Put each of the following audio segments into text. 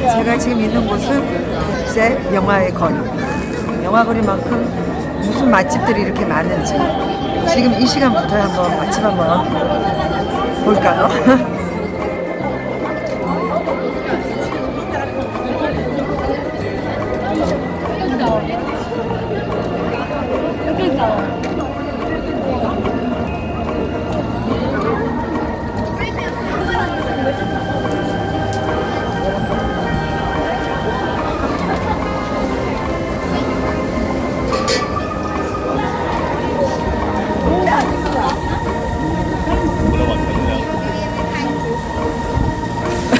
제가 지금 있는 곳은 국제 영화의 거리. 영화 거리만큼 무슨 맛집들이 이렇게 많은지 지금 이 시간부터 한번 맛집 한번 볼까요?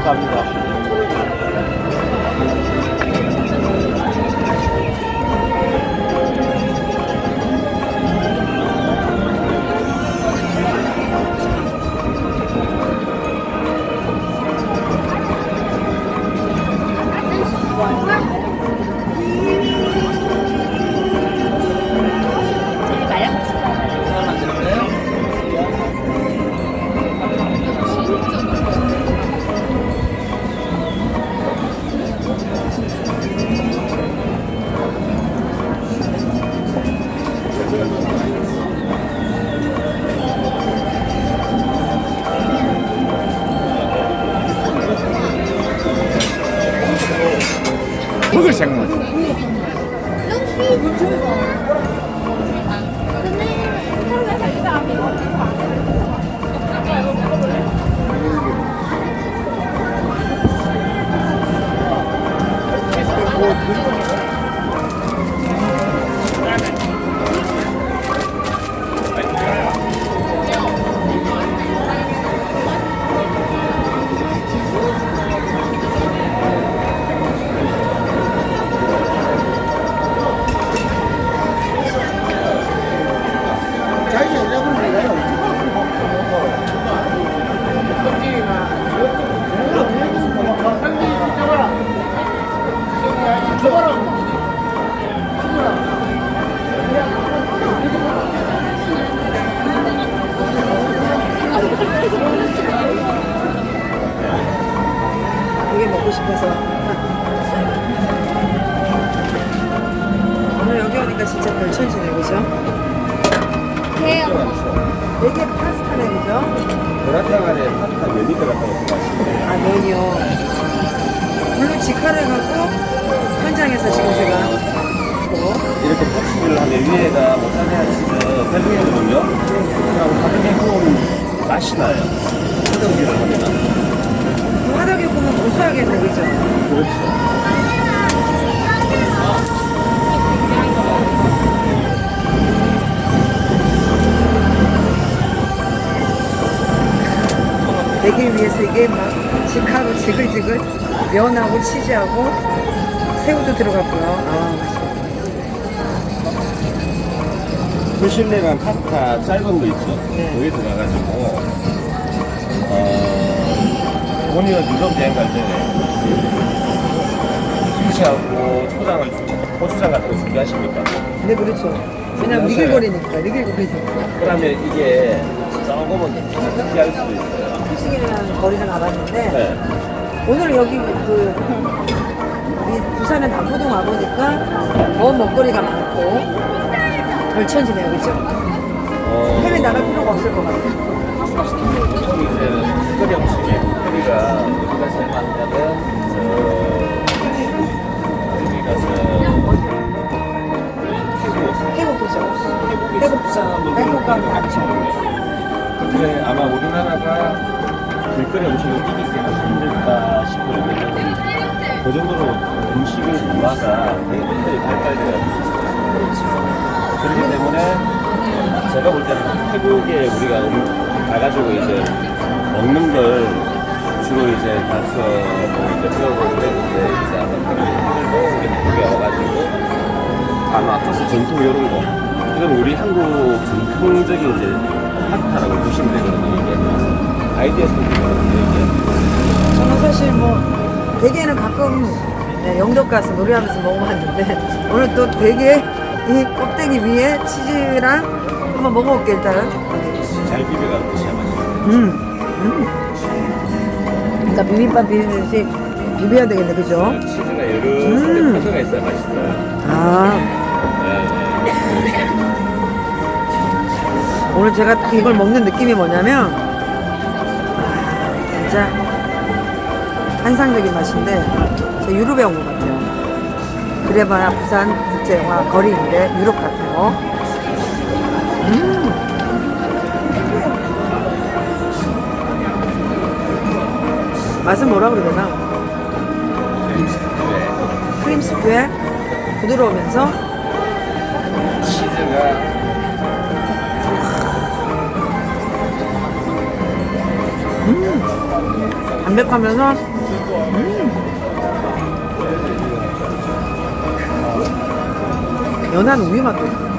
감사합 먹을 생각. 싶어서. 오늘 여기 오니까 진짜 별천지네, 그죠? 이게 파스타네, 그죠? 베라타간에 파스타 면이 들어갔다고 생각하시면 아, 면이요. 물론 직화를 갖고 현장에서 지금 제가 뭐, 이렇게 터치를 하면 위에다 모짜렐라 치즈 벨루에 넣으면 그냥 다르게 구운 맛이 나요. 되기 위해서 이게 막 직화로 지글지글 면하고 치즈하고 새우도 들어갔고요. 아. 수십내간 파스타 짧은 거 있죠? 네. 거기 들어가가지고 어, 본인은 유럽 여행 갈 때는 김치하고 초장을 주- 고추장 같은 거 준비하십니까? 네, 그렇죠. 왜냐면 미글거리니까, 미글거리니까. 그러면 이게 조금은 느끼할 수도 있어요. 시식이라는 거리를 가봤는데, 네. 오늘 여기 그, 이 부산에 남포동 와보니까 더 먹거리가 많고 덜 천지네요, 그죠? 어, 해외 나갈 필요가 없을 것 같아요. 특히 이제 특별히 음식에 특별히가 어디가 제일 많냐면 저 여기 가서 태국 태국 그죠? 태국이 태국 비싼 태국 가면 많죠. 근데 아마 우리나라가 길거리 음식을 이기기가 힘들까 싶어요. 그 정도로 음식의 문화가 굉장히 발달되어 있어요. 그렇기 때문에 제가 볼 때는 태국에 우리가 음, 가가지고 이제 먹는 걸 주로 이제 가서 뭐 이제 배워보고 그랬는데 이제 아마 한국에 와가지고 아마 버스 전통 이런 거 이건 우리 한국 전통적인 이제 파스타라고 보시면 되거든요 이게 아이디어 생기거든요 이게 저는 사실 뭐 대게는 가끔 네, 영덕 가서 노래하면서 먹어봤는데 오늘 또 대게 이 껍데기 위에 치즈랑 한번 먹어볼게 일단. 잘 비벼가 드셔야 맛있어요 음, 음. 그러니까 비빔밥 비비듯이 비벼야 되겠네, 그죠? 치즈가 여러 음. 군데 퍼져가 있어야 맛있어요 아, 오늘 제가 딱 이걸 먹는 느낌이 뭐냐면 아, 진짜 환상적인 맛인데 저 유럽에 온 것 같아요. 그래봐야 부산 국제영화 거리인데 유럽 같아요. 음. 맛은 뭐라 그래야 되나? 네. 크림 스프에 부드러우면서 치즈가 담백하면서 음. 연한 우유 맛도 있어.